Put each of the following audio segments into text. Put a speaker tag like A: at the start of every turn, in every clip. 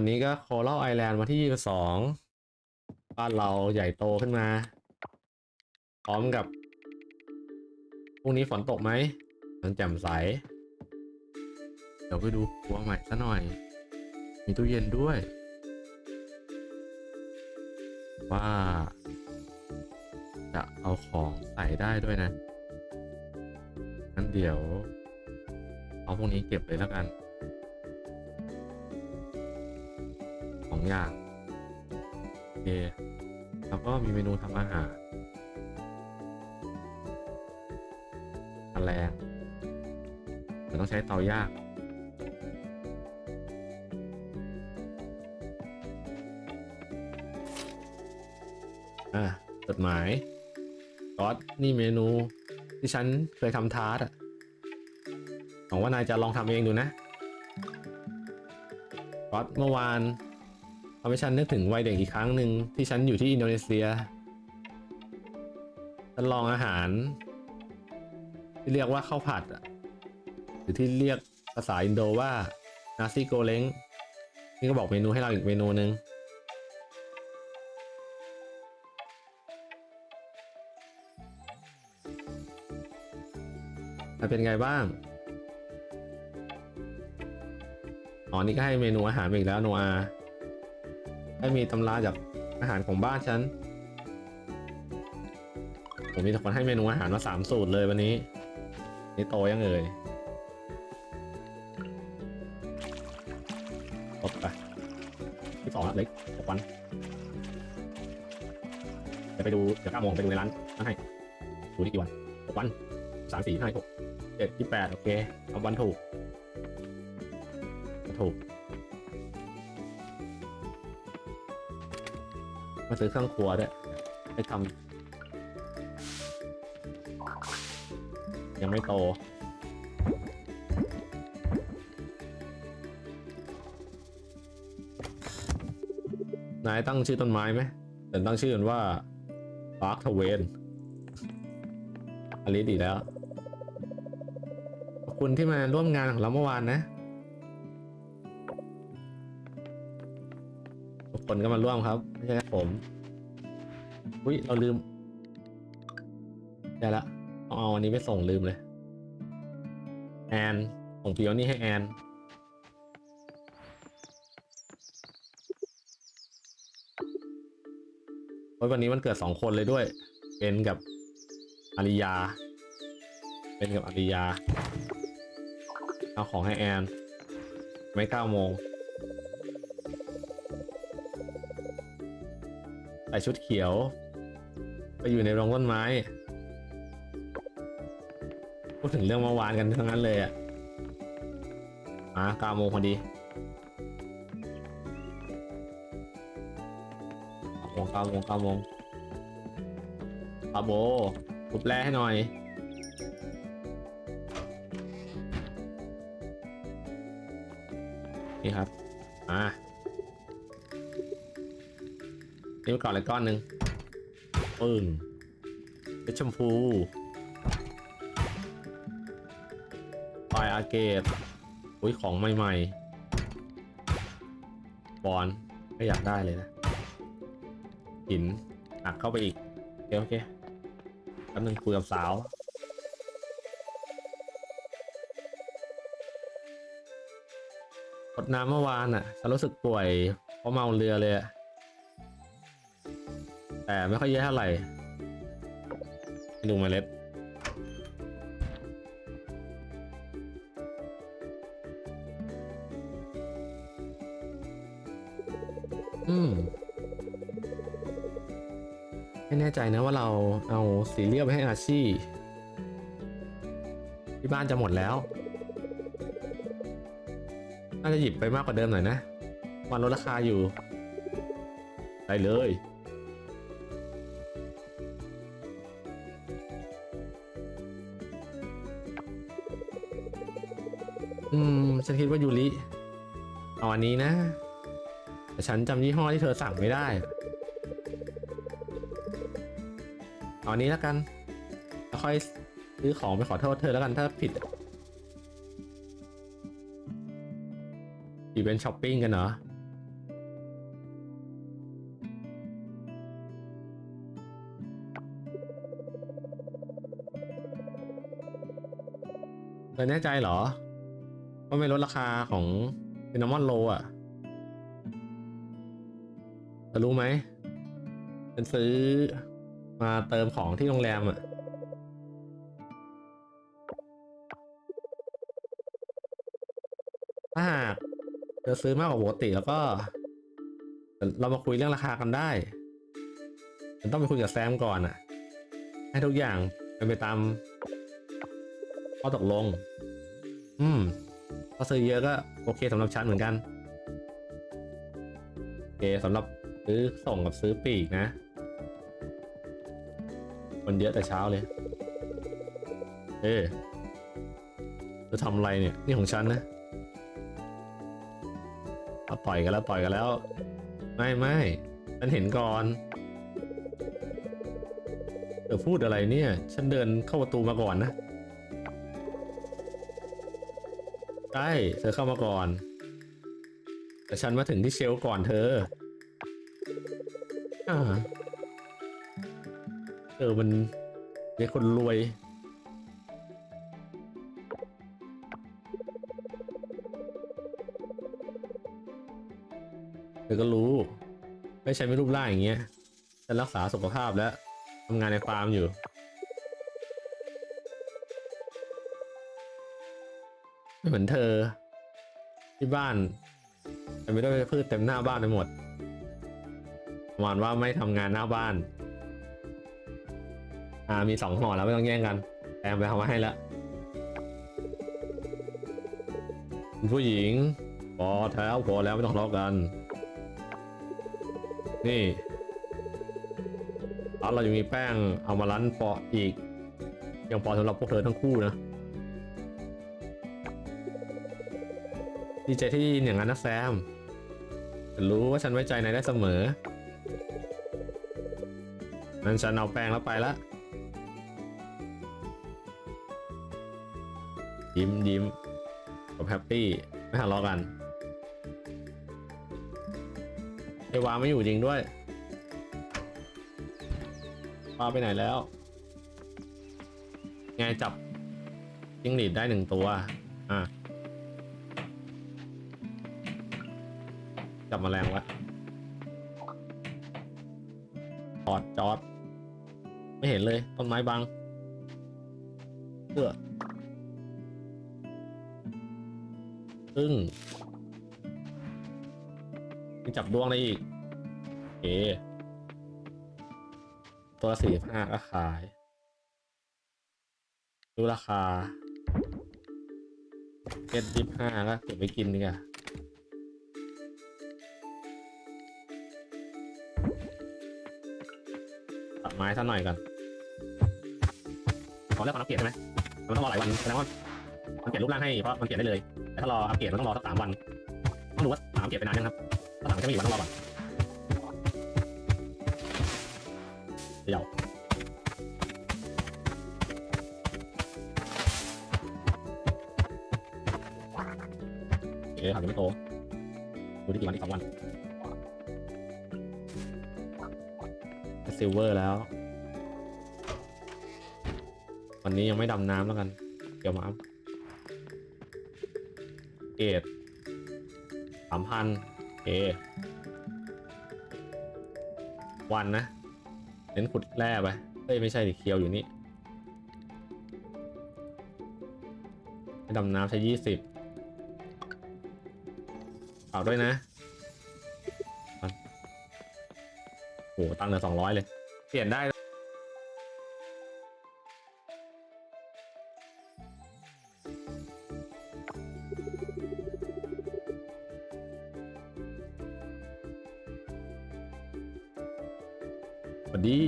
A: วันนี้ก็โค r a l ไอแลนด์วันที่22บ้านเราใหญ่โตขึ้นมา พร้อมกับพรุ่งนี้ฝนตกไหมมันแจ่มใส เดี๋ยวไปดูครัวใหม่ซะหน่อย มีตู้เย็นด้วย ว่า จะเอาของใส่ได้ด้วยนะงั้นเดี๋ยว เอาพวกนี้เก็บเลยแล้วกัน ย่างโอเคแล้วก็มีเมนูทำอาหารอันแรงแต่ต้องใช้เตาย่างอะจดหมายก๊อตนี่เมนูที่ฉันเคยทำทาร์ตอะหวังว่านายจะลองทำเองดูนะก๊อตเมื่อวานำให้ฉันนึกถึงวัยเด็กอีกครั้งหนึ่งที่ฉันอยู่ที่อินโดนีเซียฉันลองอาหาร ที่เรียกว่าข้าวผัดหรือที่เรียกภาษาอินโดว่านาซิโกเล้งนี่ก็บอกเมนูให้เราอีกเมนูหนึ่งมันเป็นไงบ้าง อ๋อ นี่ก็ให้เมนูอาหารอีกแล้วโนอา ให้มีตำราจากอาหารของบ้านฉัน ผมมีแต่คนให้เมนูอาหารมาสามสูตรเลยวันนี้ นี่โตยังเอ่ยครบไปที่สองละเล็กหกวันเดี๋ยวไปดูเดี๋ยวเก้าโมงไปดูในร้านนั่นให้ ดูที่กี่วันหกวันสามสี่ห้าหกเจ็ดที่แปดโอเคเอาวันถูก ถูก มาซื้อเครื่องครัวด้วยไปทำยังไม่โตนายตั้งชื่อต้นไม้ไหมแต่ตั้งชื่อมันว่าปาร์คทเวนอันนี้ดีแล้ว ขอบคุณที่มาร่วมงานของเราเมื่อวานนะ คนก็มาร่วมครับ ไม่ใช่แค่ผมอุ้ยเราลืมได้ละเอาเอาอันนี้ไปส่งลืมเลย แอนส่งปีโอนี่ให้แอนเฮ้ยวันนี้มันเกิดสองคนเลยด้วย เป็นกับอาริยา เป็นกับอาริยา เอาของให้แอน ไม่เก้าโมง ใส่ชุดเขียว ไปอยู่ในโรงต้นไม้ พูดถึงเรื่องเมื่อวานกันทั้งนั้นเลยอะอะเก้าโมงพอดีก้าโมงเก้าโมงเก้าโมงปาโบทุบแร่ให้หน่อยนี่ครับ อะ นี่ไปก่อนเลยก้อนหนึ่งปึ้งเพชรชมพูปลายอาเกตอุ้ยของใหม่ๆ บอลก็อยากได้เลยนะหินหักเข้าไปอีกโอเคโอเคแป๊บนึงคุยกับสาวกดน้ำเมื่อวานอะฉันรู้สึกป่วยเพราะเมาเรือเลยอะ แต่ไม่ค่อยเยอะเท่าไหร่ดูเมล็ดอืมไม่แน่ใจนะว่าเราเอาสีเรียลไปให้อาชีที่บ้านจะหมดแล้ว น่าจะหยิบไปมากกว่าเดิมหน่อยนะ วันลดราคาอยู่ ได้เลย ฉันคิดว่ายูริเอาอันนี้นะ แต่ฉันจำยี่ห้อที่เธอสั่งไม่ได้เอาอันนี้แล้วกันแล้ค่อยซื้อของไปขอโทษเธอแล้วกันถ้าผิดอยู่เป็นช้อปปิ้งกันเหรอเธอแน่ใจเหรอ ว่าไม่ลดราคาของซินนามอนโรอะเธอรู้ไหมฉันซื้อมาเติมของที่โรงแรมอะถ้าหากเธอซื้อมากกว่าปกติแล้วก็ เรามาคุยเรื่องราคากันได้ฉันต้องไปคุยกับแซมก่อนอะ ให้ทุกอย่างเป็นไปตามข้อตกลง อืม พอซื้อเยอะก็โอเคสำหรับฉันเหมือนกันโอเคสำหรับซื้อส่งกับซื้อปีกนะ คนเยอะแต่เช้าเลย เอ๊ะจะทำอะไรเนี่ย นี่ของฉันนะเอาต่อยกันแล้วต่อยกันแล้ว ไม่ไม่ฉันเห็นก่อนเธอพูดอะไรเนี่ย ฉันเดินเข้าประตูมาก่อนนะ ใช่เธอเข้ามาก่อน แต่ฉันมาถึงที่เชลก่อนเธออ่าเออมันเป็นคนรวยเธอก็รู้ ไม่ใช่ไม่รูปร่างอย่างเงี้ยฉันรักษาสุขภาพแล้วทำงานในฟาร์มอยู่ เหมือนเธอ ที่บ้านแต่ไม่ได้ไปพืชเต็มหน้าบ้านไปหมดประมาณว่าไม่ทำงานหน้าบ้าน อ่ามีสองห่อแล้วไม่ต้องแย่งกันแอมไปทำมาให้แล้วผู้หญิงพอแล้วพอแล้วไม่ต้องทะเลาะกัน นี่ร้านเรายังมีแป้งเอามาลันปออีก ยังพอสำหรับพวกเธอทั้งคู่นะ ดีใจที่ได้ยินอย่างนั้นนะแซมฉันรู้ว่าฉันไว้ใจนายได้เสมอนั้นฉันเอาแป้งแล้วไปละ ยิ้มยิ้มกับแฮปปี้ไม่ทะเลาะกันไอวาไม่อยู่จริงด้วยวาไปไหนแล้ว ไงจับจิ้งหรีดได้หนึ่งตัว อะ จับแมลงละจอดจอด ไม่เห็นเลยต้นไม้บังเพื่อซึ่งยังจับดวงได้อีกโอตัวสี่ห้าก็ขาย ดูราคาเก็ตยี่ห้าก็เก็บไว้กินดีกว่า ไม้ซะหน่อยก่อนขอเลือกความอัปเกรดใช่ไหมมันต้องรอหลายวันแสดงว่ามันเปลี่ยนรูปร่างให้เพราะมันเปลี่ยนได้เลยแต่ถ้ารออัปเกรดมันต้องรอสักสามวันต้องดูว่าสามอัปเกรดไปนานยังครับถ้าสามจะไม่อยู่วันต้องรอก่อนเดี๋ยวโอเคหักยังไม่โตดูที่กี่วันอีกสองวัน ซิลเวอร์แล้ว วันนี้ยังไม่ดำน้ำแล้วกัน เดี๋ยวมาอัพเกตสามพันเอวันนะเน้นขุดแร่ไปเฮ้ยไม่ใช่ดิเคียวอยู่นี่ให้ดำน้ำใช้ยี่สิบฝากด้วยนะ หตังค์เหลือสองร้อยเลย เปลี่ยนได้สวัสดี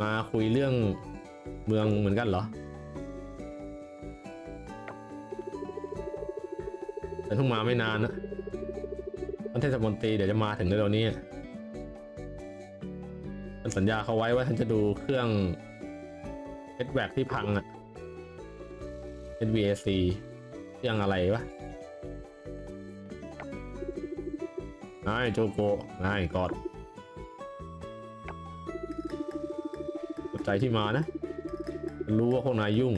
A: มาคุยเรื่องเมืองเหมือนกันเหรอฉันเพิ่งมาไม่นานนะานเทศมนตรีเดี๋ยวจะมาถึงเร็วๆนี้ฉันสัญญาเขาไว้ว่าฉันจะดูเครื่องเฮดแวกที่พังอะ HVAC เครื่องอะไรวะนายโจโกนายกอดขอบใจที่มานะ รู้ว่าพวกนายยุ่ง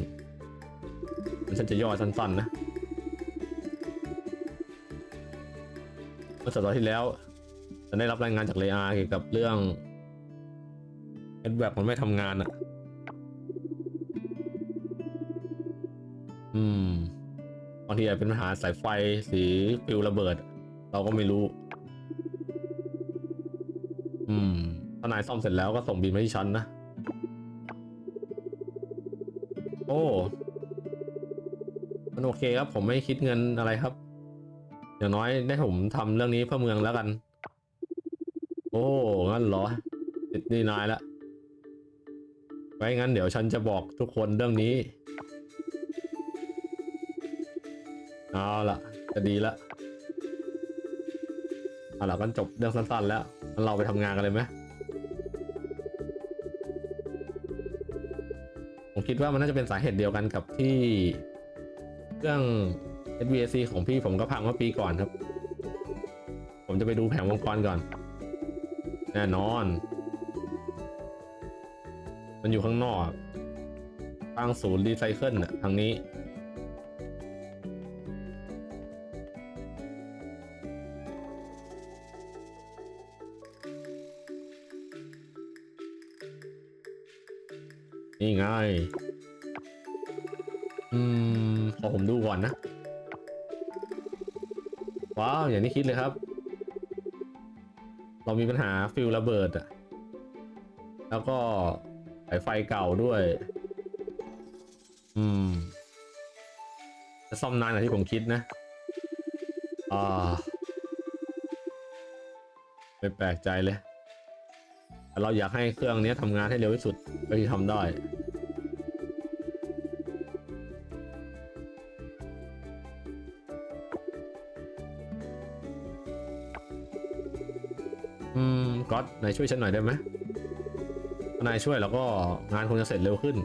A: ฉันจะย่อสั้นๆนะ เมื่อสัปดาห์ที่แล้วฉันได้รับรายงานจากเลอาเกี่ยวกับเรื่องเอ็ดแวบมันไม่ทำงานอะอืมบางทีอาจเป็นปัญหาสายไฟสีฟิวระเบิด เราก็ไม่รู้ อืมถ้านายซ่อมเสร็จแล้วก็ส่งบินมาที่ฉันนะ โอ้ มันโอเคครับ ผมไม่คิดเงินอะไรครับ อย่างน้อยได้ผมทำเรื่องนี้เพื่อเมืองแล้วกัน โอ้งั้นเหรอติดนี่นายละ ไว้งั้นเดี๋ยวฉันจะบอกทุกคนเรื่องนี้ เอาละจะดีละเอาละก็จบเรื่องสั้นๆแล้วงั้นเราไปทำงานกันเลยไหมผมคิดว่ามันน่าจะเป็นสาเหตุเดียวกันกับที่เรื่อง SVAC ของพี่ผมก็พังเมื่อปีก่อนครับ ผมจะไปดูแผงวงกรก่อน แน่นอน มันอยู่ข้างนอกตั้งศูนย์รีไซเคิลน่ะทางนี้ คิดเลยครับ เรามีปัญหาฟิลระเบิดอะแล้วก็สายไฟเก่าด้วย อืม จะซ่อมนานกว่าที่ผมคิดนะอ่าไม่แปลกใจเลย แต่เราอยากให้เครื่องนี้ทำงานให้เร็วที่สุดเท่าที่ทำได้ ก๊อตนายช่วยฉันหน่อยได้ไหมถ้านายช่วยแล้วก็งานคงจะเสร็จเร็วขึ้น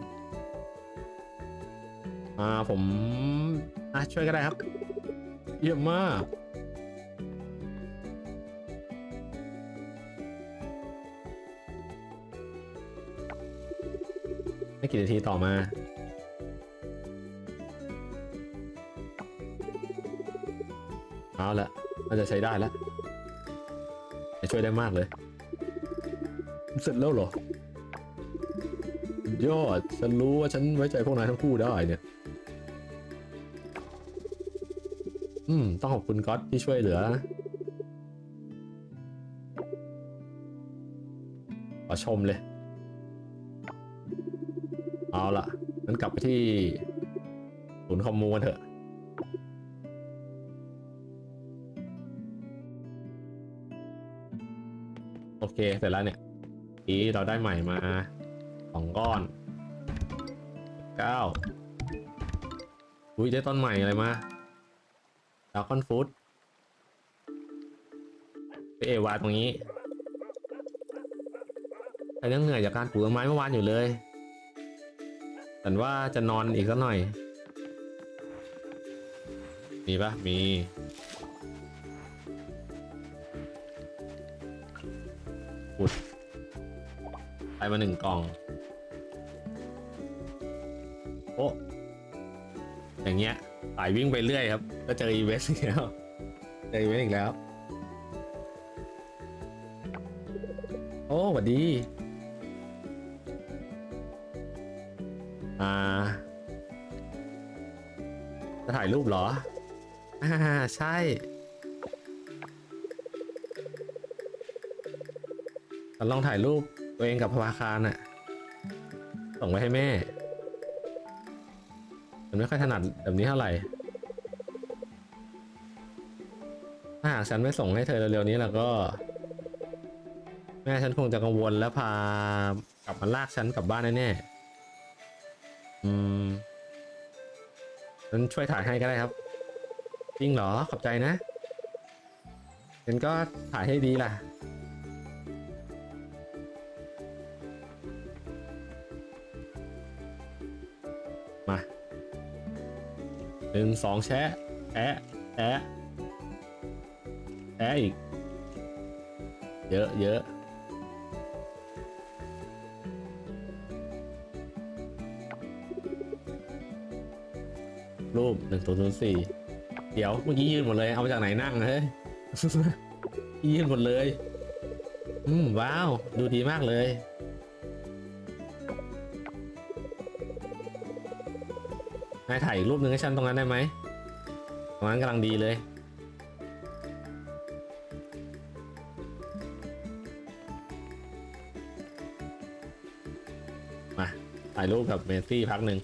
A: อ่าผมอะช่วยก็ได้ครับ เยี่ยมมากไม่กี่นาทีต่อมาเอาละน่าจะใช้ได้แล้วจะช่วยได้มากเลย เสร็จแล้วเหรอ ยอด ฉันรู้ว่าฉันไว้ใจพวกนายทั้งคู่ได้เนี่ย อืม ต้องขอบคุณก๊อตที่ช่วยเหลือขอชมเลย เอาล่ะงั้นกลับไปที่ศูนย์คอมมูกันเถอะโอเค เสร็จแล้วเนี่ย อีเราได้ใหม่มาสองก้อนเก้าอุ้ยได้ต้นใหม่อะไรมาดาวคอนฟูดไปเอวาตรงนี้แต่ยังเหนื่อยจากการปลูกต้นไม้เมื่อวานอยู่เลยแต่ว่าจะนอนอีกสักหน่อย มีปะมีขุด มาหนึ่งกล่อง โอ้อย่างเงี้ยสายวิ่งไปเรื่อยครับ ก็เจออีเวนต์อีกแล้วเจออีเวนต์อีกแล้ว โอ้สวัสดีอ่าจะถ่ายรูปเหรอ อ่า ใช่ฉันลองถ่ายรูป ตัวเองกับพวาคารน่ะ ส่งไว้ให้แม่ฉันไม่ค่อยถนัดแบบนี้เท่าไหร่ ถ้าหากฉันไม่ส่งให้เธอเร็วๆนี้แล้วก็ แม่ฉันคงจะกังวลและพากลับมาลากฉันกลับบ้านแน่ๆอืมฉันช่วยถ่ายให้ก็ได้ครับ จริงเหรอ ขอบใจนะฉันก็ถ่ายให้ดีล่ะ หนึ่งสองแชะแอะแอะแอะอีก เยอะเยอะรูปหนึ่งศูนย์ศูนย์สี่เดี๋ยวเมื่อกี้ยืนหมดเลย เอามาจากไหนนั่งเฮ้ยยืนหมดเลย อืมว้าว ดูดีมากเลยายถ่ายรูปหนึ่งให้ฉันตรงนั้นได้ไหมตรงนั้นกำลังดีเลย มาถ่ายรูปกับเมสซี่พักหนึ่ง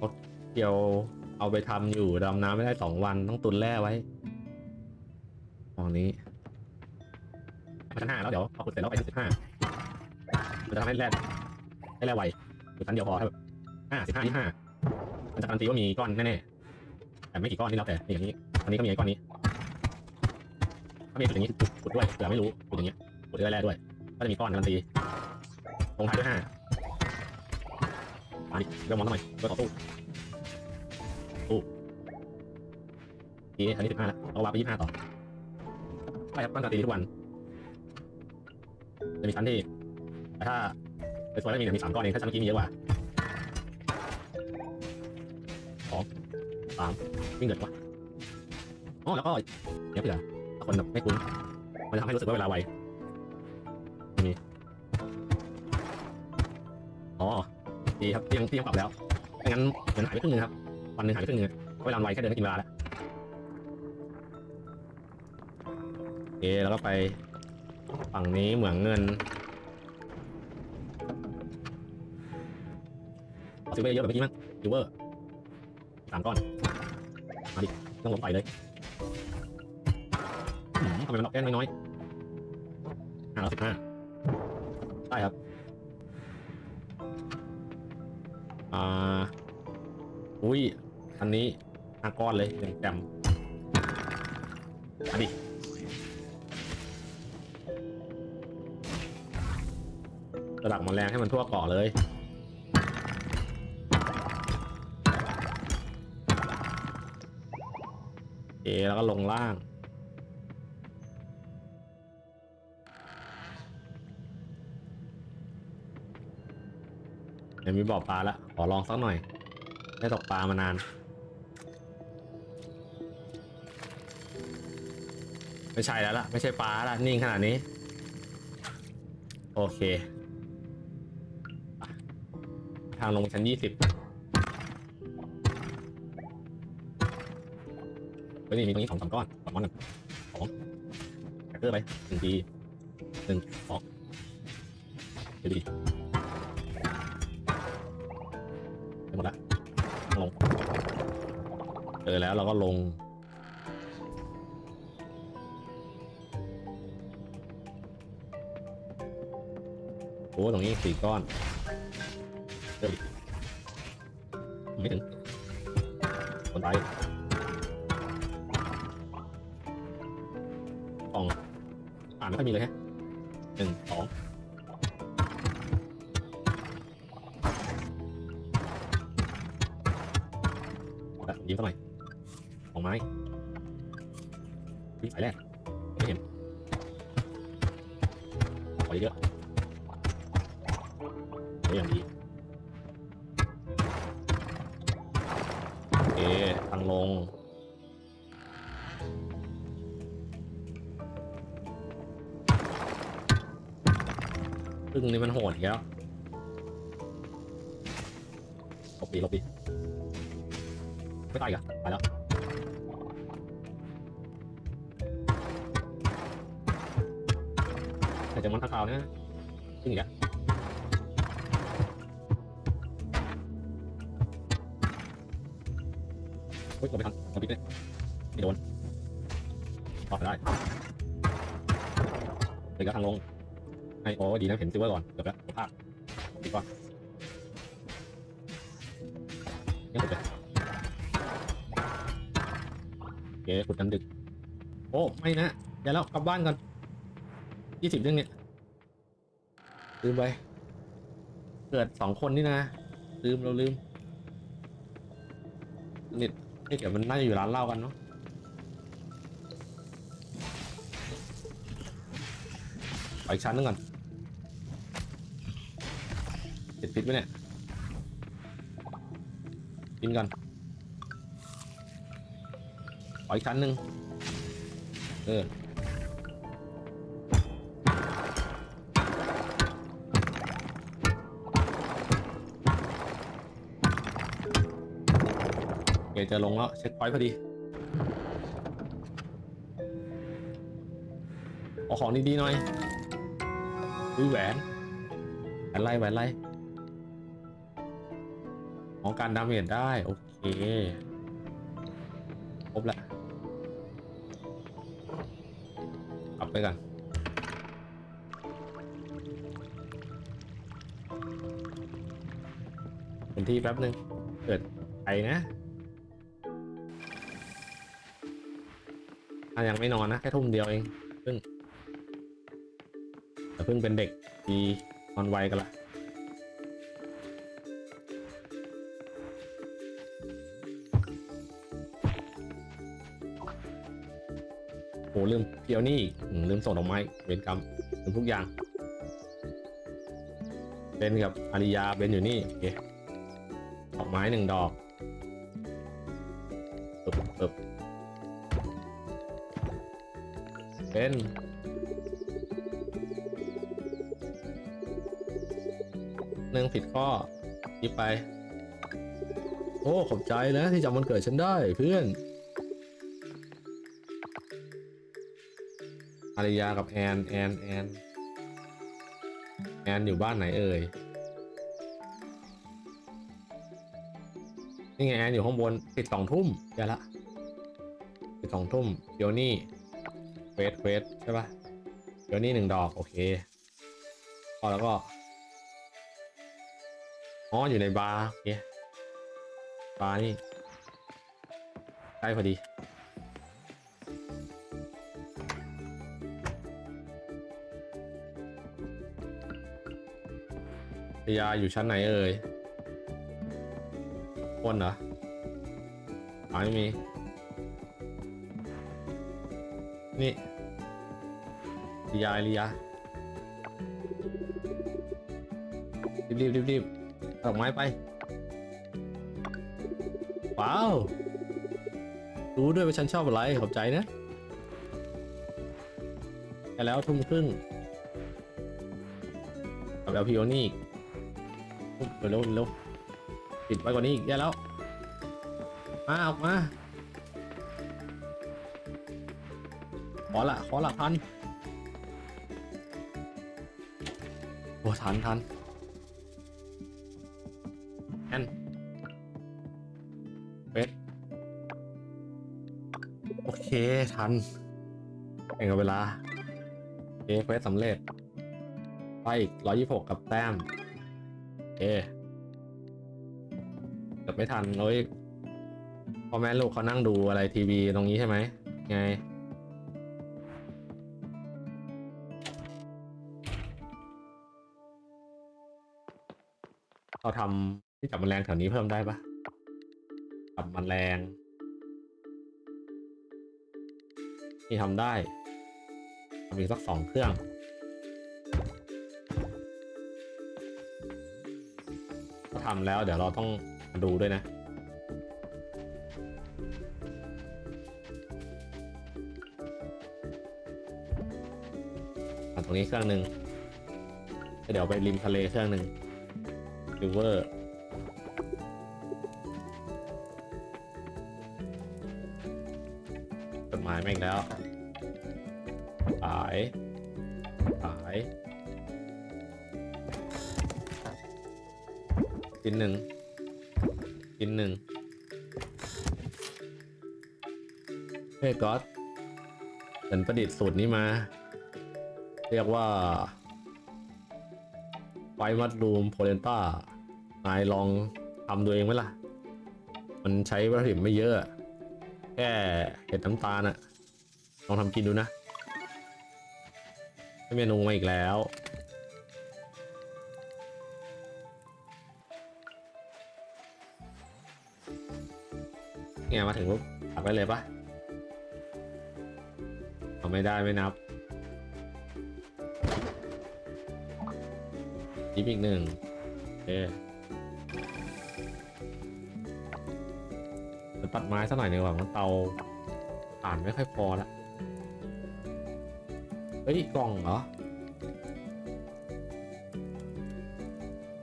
A: รถเกียวเอาไปทำอยู่ดำน้ำไม่ได้สองวันต้องตุนแร่ไว้ตรงนี้ชั้นห้าแล้วเดี๋ยวพอขุดเสร็จแล้วไปชั้นสิบห้ามันจะทำให้แร่ให้แร่ไวชั้นเดียวพอครับ ห้าสิบห้ายี่ห้ามันจะการันตีว่ามีก้อนแน่ๆแต่ไม่กี่ก้อนนี่แล้วแต่นี่อย่างนี้อันนี้ก็มีไอ้ก้อนนี้ถ้ามีขุดอย่างนี้ขุดด้วยเผื่อไม่รู้ขุดอย่างเงี้ขุดด้แร่ด้วย ก็จะมีก้อนการันตีลงท้ายด้วยห้ามาดิเริ่มมองทำไมเริ่มต่อตู้ตู้ทีอันนี้สิบห้าแล้วเราวาไปยี่ห้าต่อใช่ครับตั้งแต่ตีทุกวันจะมีชั้นที่แต่ถ้าไปสวยแล้วมีเนี่ยมีสามก้อนเองถ้าชั้นเมื่อกี้มีเยอะกว่า สองสามวิ่งเกิดวะอ๋อแล้วก็เนี่ยเผื่อถ้าคนแบบไม่คุ้นมันจะทำให้รู้สึกว่าเวลาไวอ๋อดีครับที่ยังที่ยังปรับแล้วไม่งั้นเหมือนหายไปครึ่งนึงครับวันหนึ่งหายไปครึ่งนึงเพราะวลาไวแค่เดินก็กินเวลาแล้วโอเคแล้วก็ไปฝั่งนี้เหมืองเงินเอาซิลเวอร์เยอะแบบเมื่อกี้มั้งซิลเวอร์ามก้อน มาดิ ต้องลงไปเลยทำไมมันดอกแก้น้อยๆห้าร้อยสิบห้าได้ครับ อ่า อุ้ย อันนี้ห้าก้อนเลยหนึ่งแกรมอันดิระดับแมลงให้มันทั่วเกาะเลย โอเคแล้วก็ลงล่าง เดี๋ยวมีบ่อปลาแล้วขอลองสักหน่อย ได้ตกปลามานาน ไม่ใช่แล้วล่ะ ไม่ใช่ปลาละนิ่งขนาดนี้ โอเค ทางลงชั้นยี่สิบ เฮ้ยนี่มีตรงนี้สองสามก้อนสองก้อนหนึ่งสองแคคเกอร์ไปหนึ่งทีหนึ่งสองเดี๋ยวดูดิไปหมดละลงเจอแล้วเราก็ลงโอ้ตรงนี้สี่ก้อนเจอดิไม่ถึงคนตา ไม่ค่อยมีเลยฮะหนึ่งสองยิ้มเข้าหน่อยของไม้วิ่งสายแรกไม่เห็นขอเยอะๆเดี๋ยอย่างดีโอเคทางลง พึ่งนี่มันโหดอีกแล้วหลบดีหลบดีไม่ตายอีกอะตายแล้วแต่จะมันทักข่าวนะซึ่งอีกอะเฮ้ยเราไปทัน ดีนะเห็นซิลเวอร์ก่อนเกือบแล้วพลาดดีกว่ายังหมดเลยโอเคขุดกันดึก โอ้ไม่นะเดี๋ยวแล้วกลับบ้านก่อนยี่สิบเรื่องเนี้ยลืมไป เกิดสองคนนี่นะ ลืมเราลืมนิดเดี๋ยวมันน่าจะอยู่ร้านเหล้ากันเนาะไปอีกชั้นหนึงก่อน พิษไหมเนี่ย กินก่อนขออีกชั้นหนึ่งเออเคจะลงแล้ว เช็คพอยต์พอดี เอาของดีๆหน่อยอุ้ยแหวนแหวนไรแหวนไร องการดาเมจได้ โอเค ครบละกลับไปกันเป็นที่แป๊บนึง เกิดไปนะถ้ายังไม่นอนนะ แค่ทุ่มเดียวเองเพิ่งแต่เพิ่งเป็นเด็กดีนอนไวกันละ ลืมเพียวนี่อืมลืมส่งดอกไม้เวรกรรมลืมทุกอย่างเบนกับอาริยาเบนอยู่นี่โอเคดอกไม้หนึ่งดอกปึ๊บปึ๊บเป็นเรื่องผิดข้อยิบไป โอ้ ขอบใจนะที่จำวันเกิดฉันได้เพื่อน อาริยากับแอนแอนแอนแอนอยู่บ้านไหนเอ่ยนี่ไงแอนอยู่ข้างบนปิดสองทุ่มอย่าละปิดสองทุ่มเดี๋ยวนี่เควสเควสใช่ปะเดี๋ยวนี้หนึ่งดอก โอเคพอแล้วก็อ๋ออยู่ในบาร์โอเคบาร์นี่ใกล้พอดี ยาอยู่ชั้นไหนเอ่ยบนเหรออ๋อไม่มี นี่ลียาลียารีบรีบรีบดอกไม้ไป ว้าว รู้ด้วยว่าฉันชอบอะไร ขอบใจนะไปแล้วทุ่มครึ่งกับเอลพีโอนี่ เร็วเร็วเร็วปิดไว้กว่านี้อีกแย่แล้ว มาออกมา ขอละขอละทันโอ้ทันทันแอนเวทโอเคทันแข่งกับเวลาโอเคเควสสำเร็จไปอีกร้อยยี่หกกับแต้มโอ เคกือบไม่ทันเลยพ่อแม่ลูกเขานั่งดูอะไรทีวีตรงนี้ใช่ไหม ไง เราทำที่จับมันแมลงแถวนี้เพิ่มได้ปะจับมันแมลงนี่ทำได้ทำอีกสักสองเครื่อง ถ้าทำแล้ว เดี๋ยวเราต้องมาดูด้วยนะตรงนี้เครื่องหนึ่งเดี๋ยวไปริมทะเลเครื่องหนึ่งริเวอร์จดหมายมาอีกแล้วขายขาย ชิ้นหนึ่งชิ้นหนึ่งเฮ้ยก๊อตฉันประดิษฐ์สูตรนี้มา เรียกว่าไฟมัดรูมโพเลนต้านายลองทำดูเองไหมล่ะ มันใช้วัตถุดิบไม่เยอะ แค่เห็ดน้ำตาลอะลองทำกินดูนะเมนูมาอีกแล้ว เนี่ยมาถึงปุ๊บตักได้เลยปะเอาไม่ได้ไม่นับยิบอีกหนึ่งโอเคตัดไม้สักหน่อยหนึ่งว่ามันเตาถ่านไม่ค่อยพอละเฮ้ยกล่องเหรอ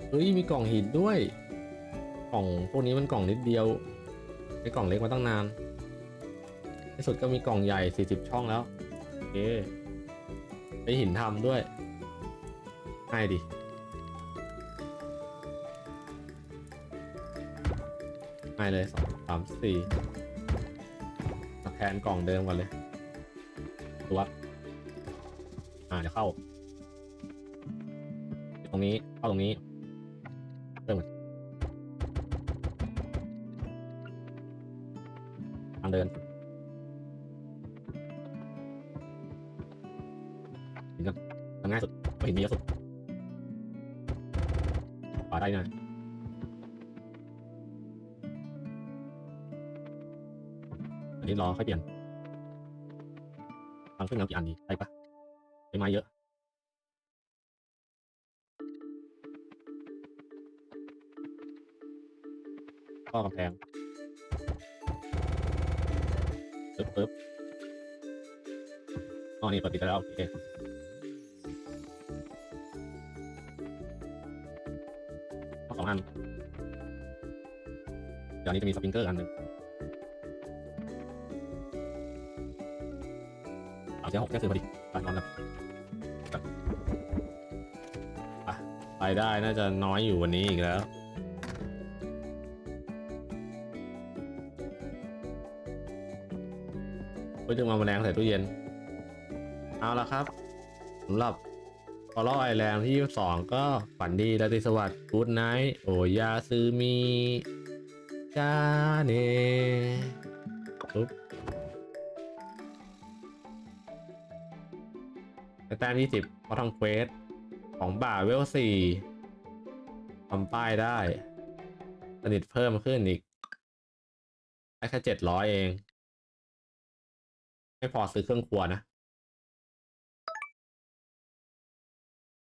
A: เฮ้ยมีกล่องหินด้วย กล่องพวกนี้มันกล่องนิดเดียว ไอ้กล่องเล็กมาตั้งนาน ที่สุดก็มีกล่องใหญ่ 40 ช่องแล้ว โอเคไอหินทำด้วยง่ายดิง่ายเลยสองสามสี่แทนกล่องเดิมก่อนเลยตัวอ่าเดี๋ยวเข้า ตรงนี้ เข้าตรงนี้เพิ่มทางเดินหินกันทำง่ายสุดเพราะหินมีเยอะสุดขวาได้ง่ายอันนี้รอค่อยเปลี่ยนทางขึ้นน้ำกี่อันดีได้ปะใช้ไม้เยอะก็กำแพง ปึ๊บอ๋อนี่เปิดปิดได้แล้วโอเคสองอันเดี๋ยวนี้จะมีสปริงเกอร์อันหนึ่งเอาเจ้าหกเจ้าซื้อพอดีไปนอนแล้วไปได้น่าจะน้อยอยู่วันนี้อีกแล้ว เพื่อจะมาแมลงใส่ตู้เย็น เอาละครับสำหรับฟอล l ไอแลนด์ที่ 22 ก็ฝันดีราตรีสวัสดิ์กูดไนท์โอยาซือมีจาเนปุ๊บในแต้ม20เขาทำเควส ของบ่าเวล4ทำป้ายได้ สนิทเพิ่มขึ้นอีกได้แค่700เอง ไม่พอซื้อเครื่องครัวนะ